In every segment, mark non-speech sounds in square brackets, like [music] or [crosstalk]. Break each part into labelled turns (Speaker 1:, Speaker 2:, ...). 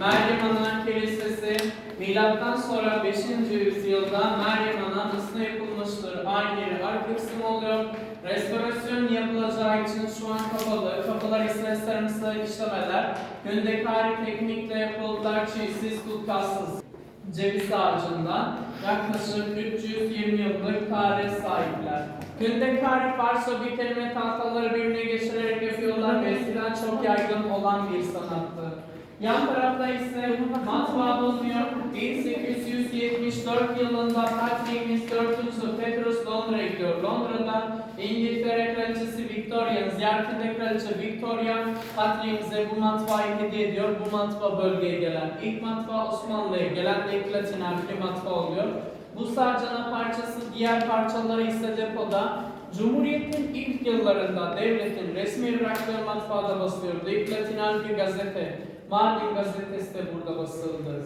Speaker 1: Meryem Ana Kilisesi milattan sonra 5. yüzyılda Meryem Ana anısına yapılmıştır. Aynı yeri arka kısım oluyor. Restorasyon yapılacağı için şu an kapalı. Kapılar ise sarımsı işlemeler. Gündekari teknikle yapıldılar çiğsiz tutkatsız. Ceviz ağacından yaklaşık 320 yıllık tarih sahipler. Gündekari Farsça bir kelime tahtaları birbirine geçirerek yapıyorlar ve eskiden çok yaygın olan bir sanattı. Yan tarafta ise matbaa bulunuyor. 1874 yılında Patrick'imiz 4. Petrus Londra'ya gidiyor. Londra'da İngiltere Kraliçesi Victoria, ziyaretinde Kraliçe Victoria Patrick'imize bu matbaayı hediye ediyor. Bu matbaa bölgeye gelen. ilk matbaa Osmanlı'ya gelen ilk Latin harfli matbaa oluyor. Bu sarcana parçası diğer parçaları ise depoda. Cumhuriyet'in ilk yıllarında devletin resmi bıraktığı matbaada basılıyordu. İlk Latin harfli gazete, Mardin gazetesi de burada basıldı.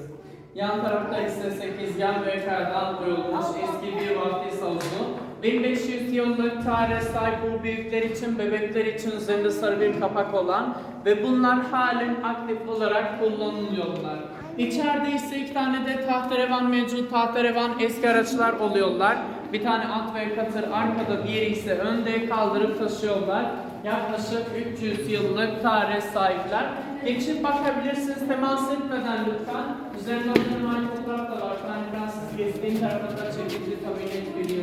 Speaker 1: Yan tarafta ise sekizgen ve kayadan oyulmuş eski bir vaftiz havuzu. 1500 yıllık tarih sahip bu büyükler için, bebekler için üzerinde sarı bir kapak olan ve bunlar halen aktif olarak kullanılıyorlar. İçeride ise iki tane de tahterevan mevcut. Tahterevan eski araçlar oluyorlar. Bir tane at ve katır arkada, diğeri ise önde kaldırıp taşıyorlar. Yaklaşık 300 yıllık tarih sahipler. Geçip bakabilirsiniz temas etmeden lütfen. Üzerinde oturmayan fotoğraf da var. Ben Fransız gezdiğim tarafında çekildi tabii yıl.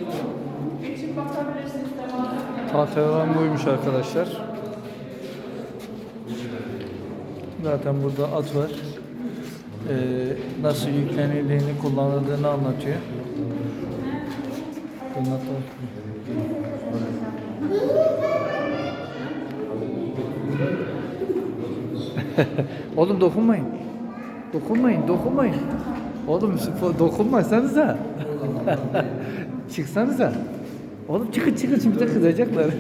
Speaker 1: Geçip bakabilirsiniz temas etmeden.
Speaker 2: Tahterevan buymuş arkadaşlar. Zaten burada at var. Ee, nasıl yüklenildiğini, kullanıldığını anlatıyor. Bunun [laughs] Oğlum dokunmayın. Dokunmayın, dokunmayın. Oğlum şu- dokunmasanıza. [laughs] Çıksanıza. Oğlum çıkın çıkın şimdi de kızacaklar. [laughs]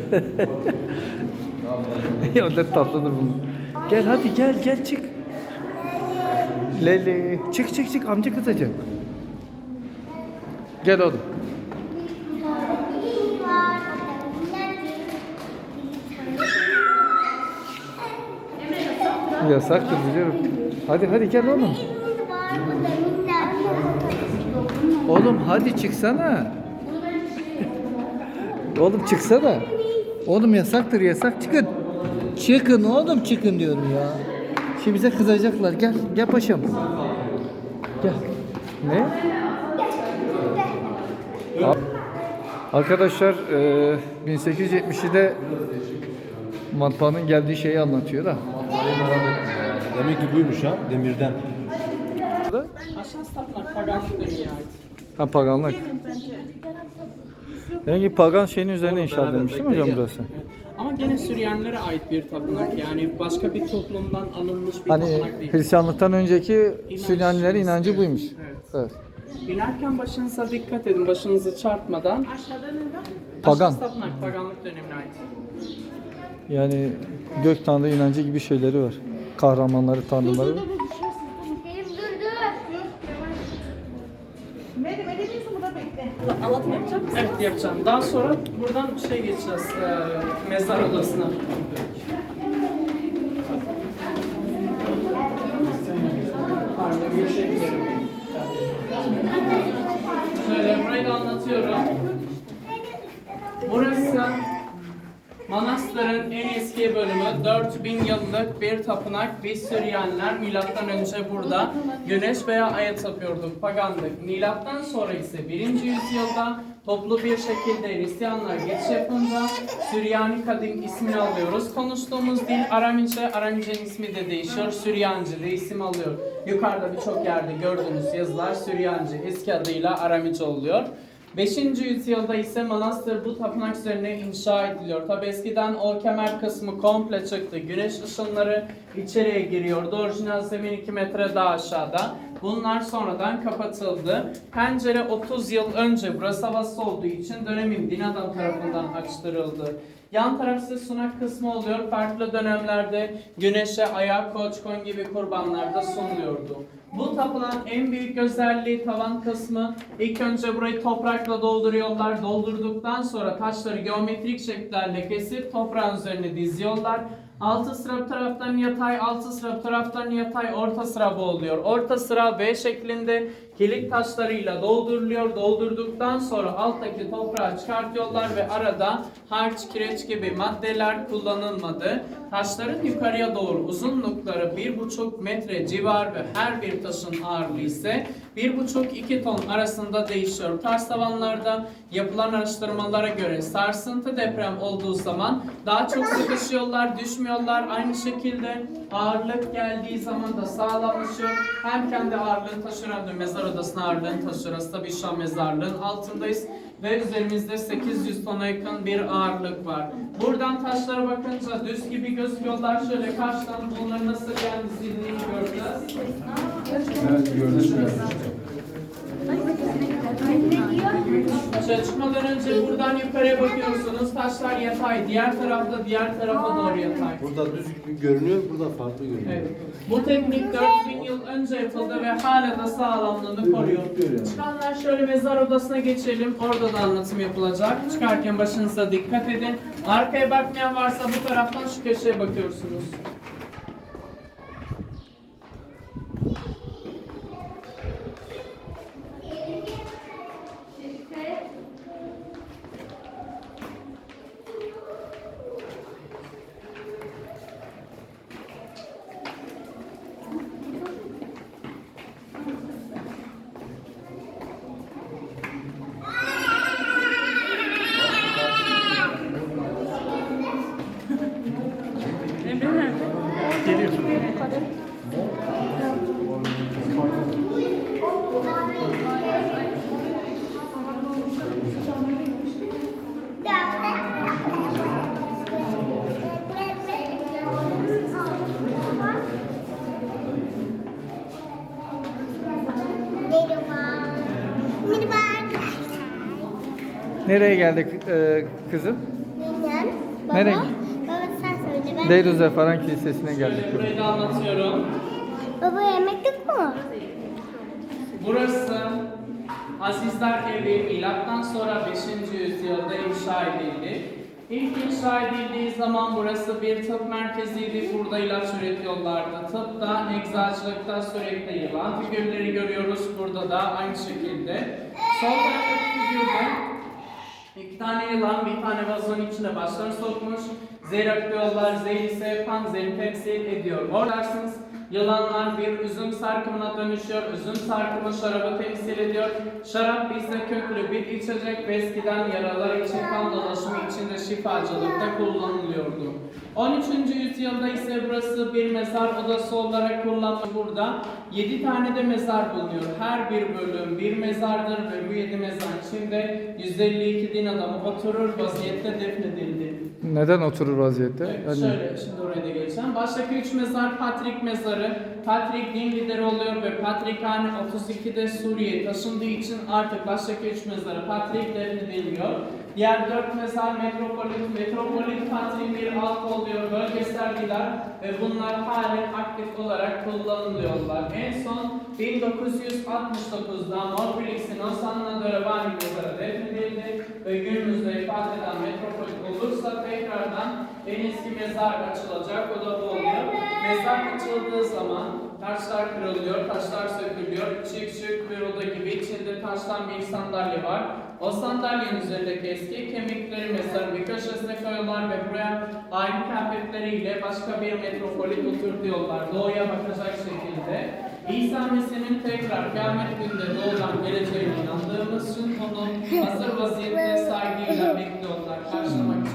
Speaker 2: ya ne tatlıdır bu. Gel hadi gel gel çık. Leli. Çık çık çık amca kızacak. Gel oğlum. Yasaktır biliyorum. Hadi hadi gel oğlum. Oğlum hadi çıksana. Oğlum çıksana. Oğlum yasaktır yasak çıkın. Çıkın oğlum çıkın diyorum ya. Şimdi bize kızacaklar. Gel gel paşam. Gel. Ne? Arkadaşlar e, 1870'de matbaanın geldiği şeyi anlatıyor da.
Speaker 3: Demek ki buymuş ha demirden.
Speaker 1: Aşağı.
Speaker 2: Ha paganlık. Demek ki pagan şeyin üzerine inşa edilmiş değil mi hocam burası?
Speaker 1: Ama gene Süryanilere ait bir tapınak yani başka bir toplumdan alınmış bir
Speaker 2: Hani
Speaker 1: tapınak değil.
Speaker 2: Hristiyanlıktan önceki Süryanilerin inancı buymuş.
Speaker 1: Evet.
Speaker 2: Evet.
Speaker 1: İnerken başınıza dikkat edin, başınızı çarpmadan.
Speaker 2: Pagan.
Speaker 1: Aşağı tapınak, paganlık dönemine ait.
Speaker 2: Yani gök tanrı inancı gibi şeyleri var. Kahramanları, tanrıları var.
Speaker 4: Edebilirsin burada bekle.
Speaker 1: Evet yapacağım. Daha sonra buradan şey geçeceğiz, e, mezar odasına. Şöyle burayı anlatıyorum. Burası Manastırın en eski bölümü 4000 yıllık bir tapınak. Biz Süryaniler milattan önce burada güneş veya aya tapıyorduk, pagandık. Milattan sonra ise 1. yüzyılda toplu bir şekilde Hristiyanlar geçiş yapınca Süryani kadim ismini alıyoruz. Konuştuğumuz dil Aramice, Aramice'nin ismi de değişiyor. Süryancı de isim alıyor. Yukarıda birçok yerde gördüğünüz yazılar Süryancı eski adıyla Aramice oluyor. 5. yüzyılda ise manastır bu tapınak üzerine inşa ediliyor. Tabi eskiden o kemer kısmı komple çıktı. Güneş ışınları içeriye giriyordu. Orijinal zemin 2 metre daha aşağıda. Bunlar sonradan kapatıldı. Pencere 30 yıl önce burası havası olduğu için dönemin din adam tarafından açtırıldı. Yan taraf ise sunak kısmı oluyor. Farklı dönemlerde güneşe, aya, koç, koyun gibi kurbanlarda sunuluyordu. Bu tapınağın en büyük özelliği tavan kısmı. İlk önce burayı toprakla dolduruyorlar. Doldurduktan sonra taşları geometrik şekillerle kesip toprağın üzerine diziyorlar. Altı sıra taraftan yatay, altı sıra taraftan yatay, orta sıra bu oluyor. Orta sıra V şeklinde kilit taşlarıyla dolduruluyor. Doldurduktan sonra alttaki toprağı çıkartıyorlar ve arada harç, kireç gibi maddeler kullanılmadı. Taşların yukarıya doğru uzunlukları 1,5 metre civar ve her bir taşın ağırlığı ise 1,5-2 ton arasında değişiyor. Tarz tavanlarda yapılan araştırmalara göre sarsıntı deprem olduğu zaman daha çok sıkışıyorlar, düşmüyorlar. Aynı şekilde ağırlık geldiği zaman da sağlamlaşıyor. Hem kendi ağırlığını taşır hem de mezar odasının ağırlığını. Aslında biz şu an mezarlığın altındayız ve üzerimizde 800 tona yakın bir ağırlık var. Buradan taşlara bakınca düz gibi gözüküyorlar. Şöyle karşıdan bunların nasıl geldiğini göreceğiz.
Speaker 3: Evet gördüm.
Speaker 1: Aşağı çıkmadan önce buradan yukarıya bakıyorsunuz. Taşlar yatay. Diğer tarafta diğer tarafa doğru yatay.
Speaker 3: Burada düz görünüyor, burada farklı görünüyor.
Speaker 1: Evet. Bu teknik 4000 yıl önce yapıldı ve hala da sağlamlığını koruyor. Çıkanlar şöyle mezar odasına geçelim. Orada da anlatım yapılacak. Çıkarken başınıza dikkat edin. Arkaya bakmayan varsa bu taraftan şu köşeye bakıyorsunuz.
Speaker 2: Nereye geldik e, kızım?
Speaker 4: Bilmem. Baba,
Speaker 2: Nereye?
Speaker 4: Baba sen söyle ben.
Speaker 2: Deyruz Falan Kilisesi'ne geldik.
Speaker 1: Şöyle burayı da anlatıyorum.
Speaker 4: Baba yemek yok mu?
Speaker 1: Burası Azizler Evi milattan sonra 5. yüzyılda inşa edildi. İlk inşa edildiği zaman burası bir tıp merkeziydi. Burada ilaç üretiyorlardı. Tıpta, eczacılıkta sürekli yılan figürleri görüyoruz. Burada da aynı şekilde. Sol taraftaki figürde İki tane yılan bir tane vazonun içine başlarını sokmuş. Zehir akıyorlar, zehir ise panzehri temsil ediyor. Orarsınız yılanlar bir üzüm sarkımına dönüşüyor. Üzüm sarkımı şarabı temsil ediyor. Şarap bizde köklü bir içecek ve eskiden yaralar için kan dolaşımı için de şifacılıkta kullanılıyordu. 13. yüzyılda ise burası bir mezar odası olarak kullanılıyor. Burada 7 tane de mezar bulunuyor. Her bir bölüm bir mezardır ve bu 7 mezar içinde 152 din adamı oturur vaziyette defnedildi.
Speaker 2: Neden oturur vaziyette?
Speaker 1: Evet,
Speaker 2: Yani-
Speaker 1: şöyle şimdi oraya da geleceğim. Baştaki üç mezar Patrik mezarı. Patrik din lideri oluyor ve Patrikhane 32'de Suriye taşındığı için artık baştaki üç mezarı Patrik defnedilmiyor. Diğer dört mezar metropolit, metropolit Patriğin bir alt oluyor, bölgesel gider ve bunlar halen aktif olarak kullanılıyorlar. En son 1969'da Morbilix'in Osanna Dörebani mezarı defnedildi ve günümüzde ifade eden metropolit olursa tekrardan en eski mezar açılacak, o da bu oluyor. Mezar açıldığı zaman taşlar kırılıyor, taşlar sökülüyor. Şık şık bir oda gibi içinde taştan bir sandalye var. O sandalyenin üzerindeki eski kemikleri mezarın bir köşesine koyuyorlar ve buraya aynı kıyafetleriyle başka bir metropolit oturtuyorlar. Doğuya bakacak şekilde. İsa Mesih'in tekrar kıyamet günde doğudan geleceğine inandığımız için onu hazır vaziyette saygıyla bekliyorlar karşılamak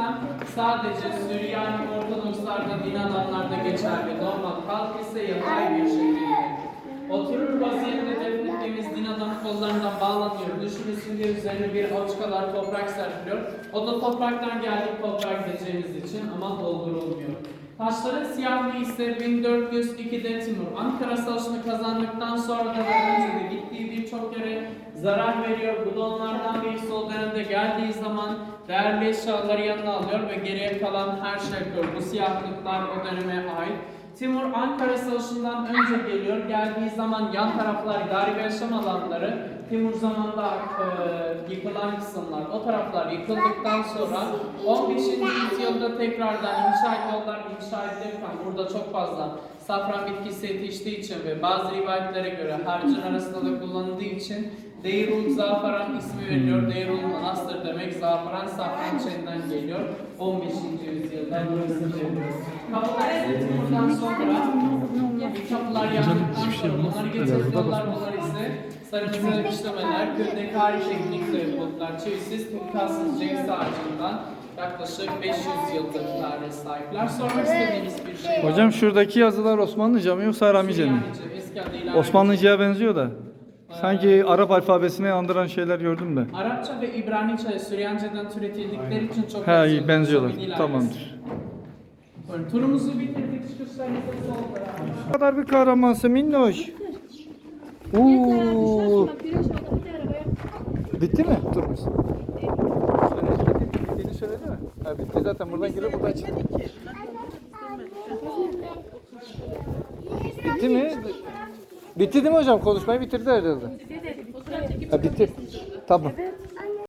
Speaker 1: sistem sadece Süryani Ortodokslarda, din adamlarda geçerli. Normal halk ise yatay bir şekilde. Oturur vaziyette defnettiğimiz din adamı kollarından bağlanıyor. Düşmesin diye üzerine bir avuç kadar toprak serpiliyor. O da topraktan geldik toprak gideceğimiz için ama doldurulmuyor. Taşların siyahlığı ise 1402'de Timur Ankara Savaşı'nı kazandıktan sonra da önce de gittiği birçok yere zarar veriyor. Bu da onlardan birisi o dönemde geldiği zaman değerli eşyaları yanına alıyor ve geriye kalan her şey yapıyor. Bu siyahlıklar o döneme ait. Timur Ankara Savaşı'ndan önce geliyor. Geldiği zaman yan taraflar garibe yaşam alanları, Timur zamanında e, yıkılan kısımlar, o taraflar yıkıldıktan sonra 15. yüzyılda tekrardan inşaat yollar inşa edilirken burada çok fazla safran bitkisi yetiştiği için ve bazı rivayetlere göre harcın arasında da kullanıldığı için Deyrul Zafaran ismi veriliyor. Deyrul Manastır demek zafaran safran çayından geliyor. 15. yüzyılda burası veriliyor. Kapılar Timur'dan sonra kapılar yandıktan sonra bunları getirdiler. Bunlar ise sarı çizgiler işlemeler, köyde kari teknikle yapıldılar. Çivisiz, tıkkasız ceviz ağacından yaklaşık 500 yıldır tarihe sahipler. Sormak istediğiniz bir şey var.
Speaker 2: Hocam şuradaki yazılar Osmanlıca mı yoksa Aramice mi? Osmanlıca'ya benziyor da. Sanki Arap alfabesine andıran şeyler gördüm de.
Speaker 1: Arapça ve İbranice, Süryanca'dan türetildikleri için çok
Speaker 2: He iyi benziyorlar.
Speaker 1: Çok
Speaker 2: Tamamdır.
Speaker 1: Turumuzu bitirdik. Sol tarafa.
Speaker 2: Ne kadar bir kahramansın minnoş. Oo. Bitti mi turumuz? Bittiğini söyledi mi? Ha bitti zaten buradan girip buradan çıktı. Bitti mi? Bitti değil mi hocam? Konuşmayı bitirdi herhalde. Ha bitti. Tamam.